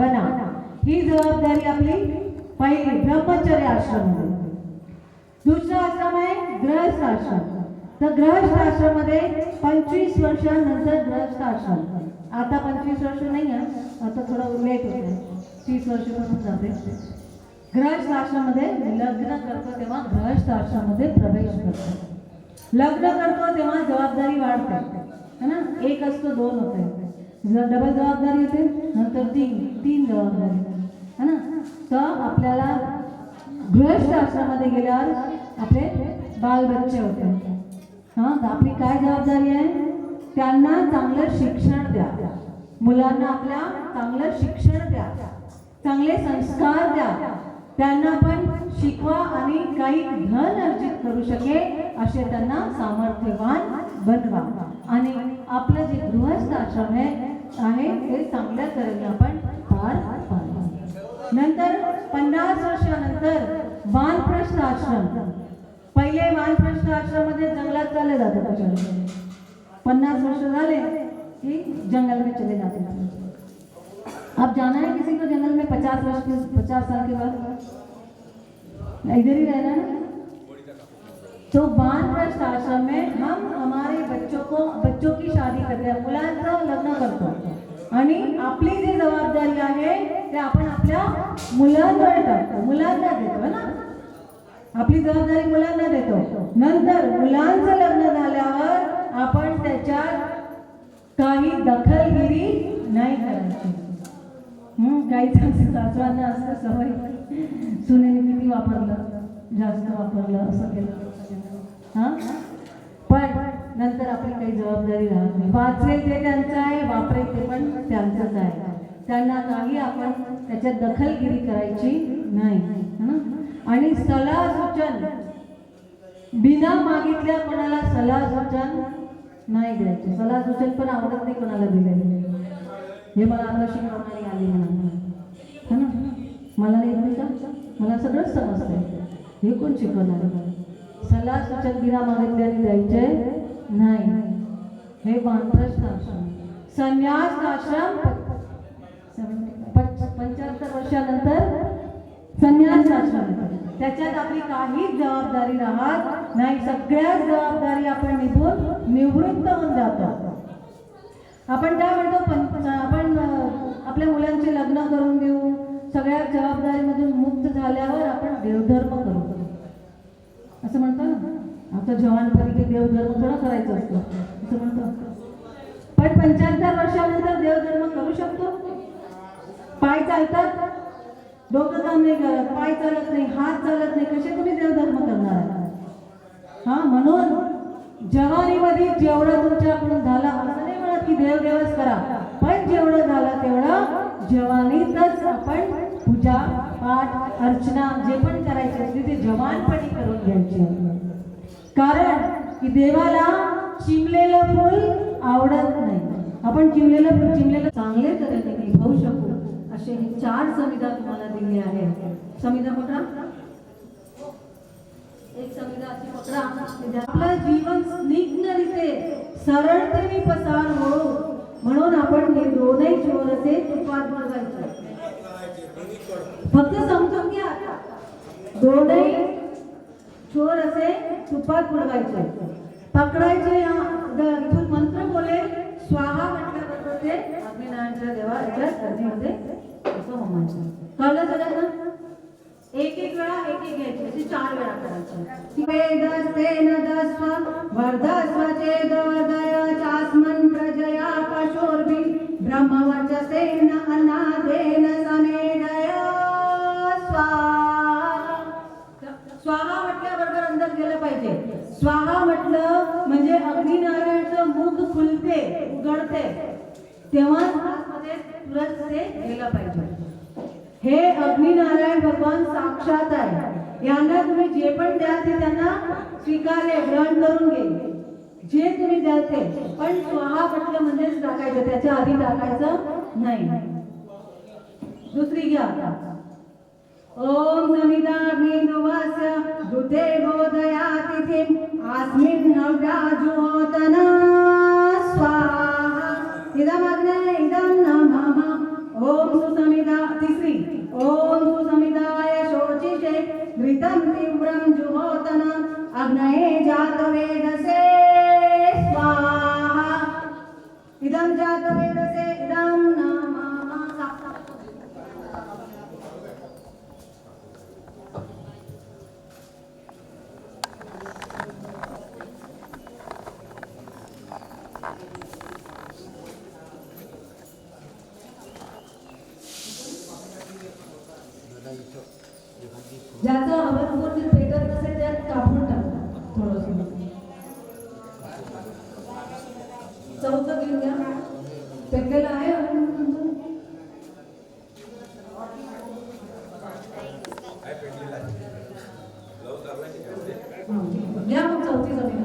बना। ही जबाबदारी आपली पहिली ब्रह्मचर्य आश्रम दुसरा आश्रम आहे ग्रहस्थ आश्रम. तर ग्रहस्थ आश्रममध्ये पंचवीस वर्षानंतर ग्रहस्थ आश्रम. आता पंचवीस वर्ष नाही आहे आता थोडं लेट होते तीस वर्ष म्हणून जाते. ग्रहस्थ आश्रममध्ये लग्न करतो तेव्हा ग्रहस्थ आश्रममध्ये प्रवेश करतो. लग्न करतो तेव्हा जबाबदारी वाढते. है ना? एक असतो दोन होते. डबल जबाबदारी होते नंतर तीन तीन जबाबदारी. है ना? तर आपल्याला गृहस्थ आश्रमामध्ये गेल्यावर आपले बालबच्चे होते. हां तर आपली काय जबाबदारी आहे? त्यांना चांगलं शिक्षण द्या. मुलांना आपल्या चांगलं शिक्षण द्या. चांगले संस्कार द्या. त्यांना पण शिकवा आणि काही धन अर्जित करू शके असे त्यांना सामर्थ्यवान बनवा. आणि आपलं जे गृहस्थ आश्रम आहे ते चांगल्या तऱ्हेने आपण पार पाडवा नंतर पन्नास वर्षानंतर वानप्रस्थ आश्रम. पहिले वानप्रस्थ आश्रममध्ये जंगलात चालले जाते त्याच्यामध्ये पन्नास वर्ष झाले की जंगल में चले जाते आप जाना है किसी को जंगल में पचास वर्ष के पचास साल के बाद? इधर ही रहना है तो वानप्रस्थ आश्रम में हम हमारे बच्चों को बच्चों की शादी करते हैं। मुलांचं लग्न करतो। आणि आपली जी जबाबदारी आहे ते आपण आपल्या मुलांवर टाकतो. मुलांना देतो ना? आपली जबाबदारी मुलांना देतो. नंतर मुलांचं लग्न झाल्यावर आपण त्याच्यात काही दखलगिरी नाही करायची. गाईचं काही सासवांना असं सवय. सुनेने किती वापरलं? जास्त वापरलं असं केलं. हां? पण नंतर आपली काही जबाबदारी राहत नाही. वाचेल ते त्यांचं आहे वापरेल ते पण त्यांचंच आहे. त्यांना काही आपण त्याच्यात दखलगिरी करायची नाही. आणि सलाह सूचन. बिना मागितल्या कोणाला सलाह सूचन नाही द्यायचे. सलाह सूचन पण आवडत नाही कोणाला दिलेले. हे मला आता शिकवणारी आली म्हणून है ना? मला नाही का मला सगळंच समजतंय. हे कोण शिकवणार? आहे? सूचन बिना मागितल्याने द्यायचे नाही. हे वानप्रस्थ आश्रम संन्यास आश्रम पंच्याहत्तर वर्षानंतर संन्यास आश्रम त्याच्यात आपली काहीच जबाबदारी राहत नाही. सगळ्याच जबाबदारी आपण निघून निवृत्त होऊन जातो. आपण काय म्हणतो? पण आपण आपल्या मुलांचे लग्न करून देऊ सगळ्या जबाबदारीमधून मुक्त झाल्यावर आपण देवधर्म करू. असं म्हणतो ना? आता जवानपणी देवधर्म थोडा करायचं असतं. असं म्हणतो. पण पंच्याहत्तर वर्षानंतर देवधर्म करू शकतो? पाय चालतात? डोकं काम नाही करत पाय चालत नाही हात चालत नाही. कसे तुम्ही देवधर्म करणार? हा म्हणून जवानीमध्ये जेवढा तुमच्याकडून झाला असं नाही म्हणत की देवदेवच करा. जेवढं झालं तेवढं जवानीतच आपण पूजा पाठ अर्चना जे पण करायचे असते ते जवानपणी करून घ्यायची. कारण की देवाला चिमलेलं फूल आवडत नाही. आपण चिमलेलं फूल चिमलेलं चांगले तऱ्हेने निभावू शकू असे हे चार संविधा तुम्हाला दिली आहे संविधा पकडा एक संविधा अशी पकडा आपलं जीवन स्निग्धरिते सरळतेने पसार होऊ म्हणून आपण हे दोनही चोर असे तुपात बघायचे फक्त समजून घ्या आता. दोनही चोर असे तुपात बुडवायचे. पकडायचे इथून मंत्र बोले. स्वाहा म्हटल्याबरोबर ते अग्निनारायणच्या देवा याच्यात गर्दीमध्ये असं होमायचं कळलं सगळ्यांना? एक एक वेळा एक एक घ्यायची. अशी चार वेळा करायची. वेदस्तेन दस्व वर्धस्व चेद वर्धय चास्मन् प्रजया पशुर्भि ब्रह्मवर्चसेन अन्नादेन समेधय। स्वाहा। स्वाहा म्हटल्याबरोबर अंदर गेलं पाहिजे. स्वाहा म्हटलं म्हणजे अग्निनारायणचं मुख खुलते उघडते. तेव्हा आतमध्ये तुरंत ते गेलं पाहिजे. हे अग्निनारायण भगवान साक्षात आहे. यांना तुम्ही जे पण द्याल ते त्यांना स्वीकारले ग्रहण करून घे. जे तुम्ही द्याल ते. पण स्वहा म्हटलं म्हणजेच टाकायचं त्याच्या आधी टाकायचं नाही. दुसरी घ्या. आता ओम समिदाग्निन्दुवस्य दुते बोधया तिथिम् अस्मिन् हव्याजुहोतना स्वाहा. इदमग्ने इदं ज्याचं अवलंबून जे पेटत नसेल त्यात कापून टाकतात थोडंसं. चौथं घेऊन घ्या. पेटलेलं आहे घ्या मग चौथी जमीन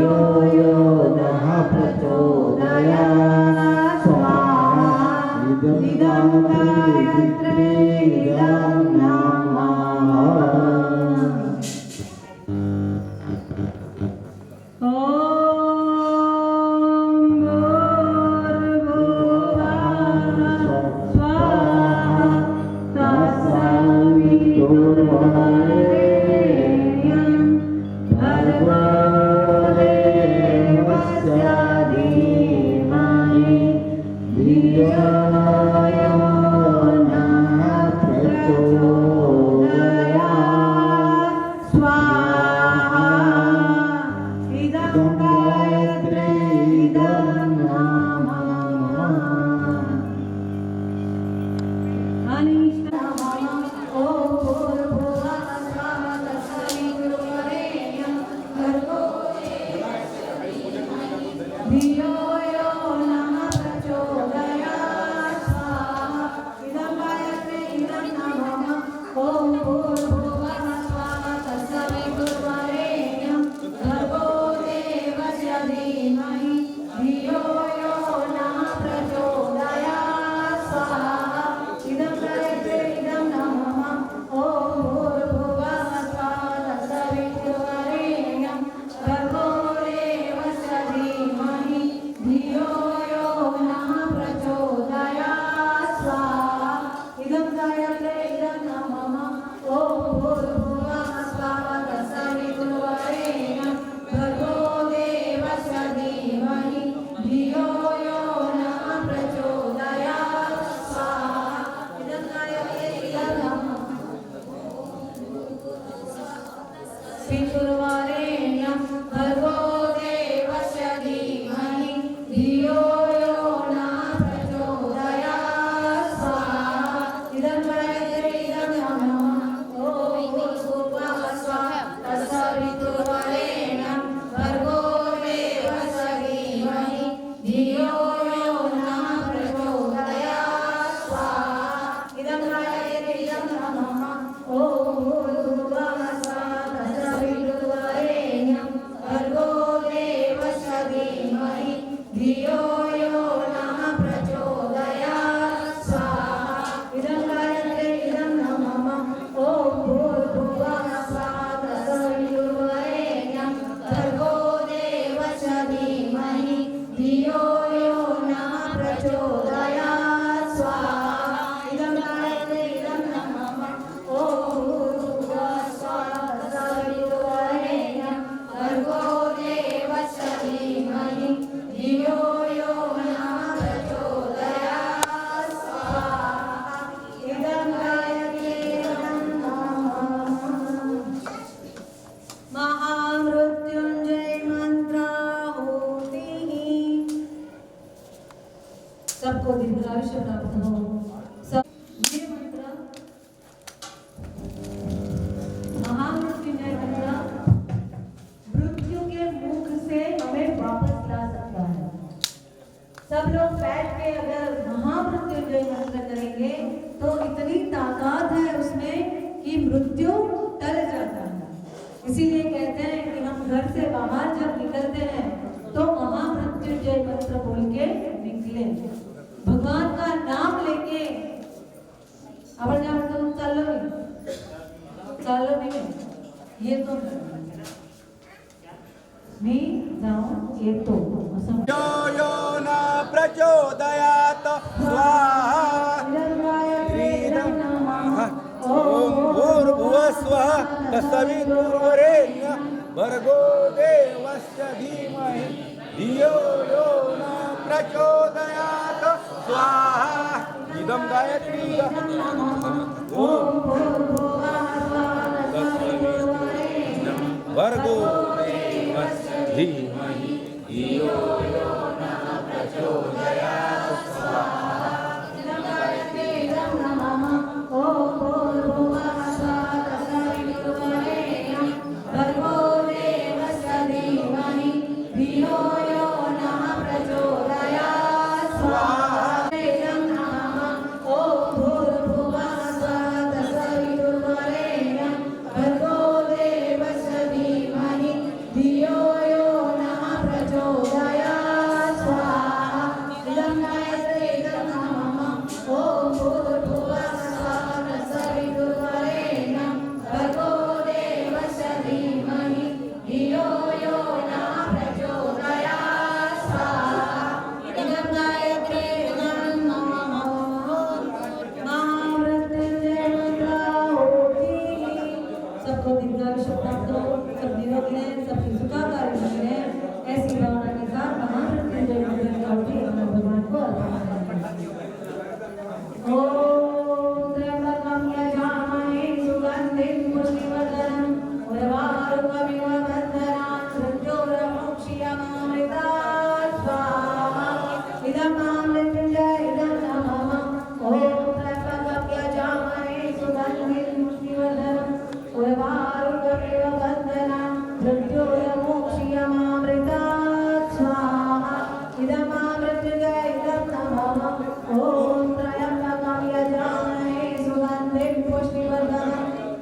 your सब लोग बैठ के अगर महामृत्युंजय मंत्र करेंगे तो इतनी ताकत है उसमें कि मृत्यु टल जाता है। इसीलिए कहते हैं कि हम घर से बाहर जब निकलते हैं तो महामृत्युंजय मंत्र बोल के निकले। भगवान का नाम लेके आपण काय म्हणतो चाललो मी चाललो मी येतो मी जाऊन येतो असं म्हणतो. यो यो। न भूर्भुवस्वः तत्सवितुर्वरेण्य भर्गो देवस्य धीमहि। धियो यो न प्रचोदयात्। स्वाहा। इदं गायत्री भर्गो देवस्य धीमहि।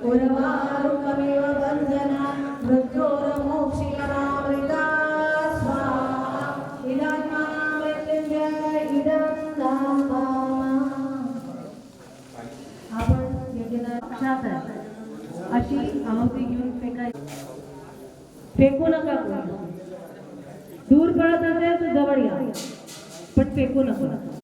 पुष्टिवर्धनम् उर्वारुकमिव बन्धनान् स्वाहा। इदं महामृत्युञ्जय इदं नमः आपण यज्ञात अशी आहुती घेऊन फेकाय फेकू नका दूर पडत असेल तर जवळ या. पण फेकू नका.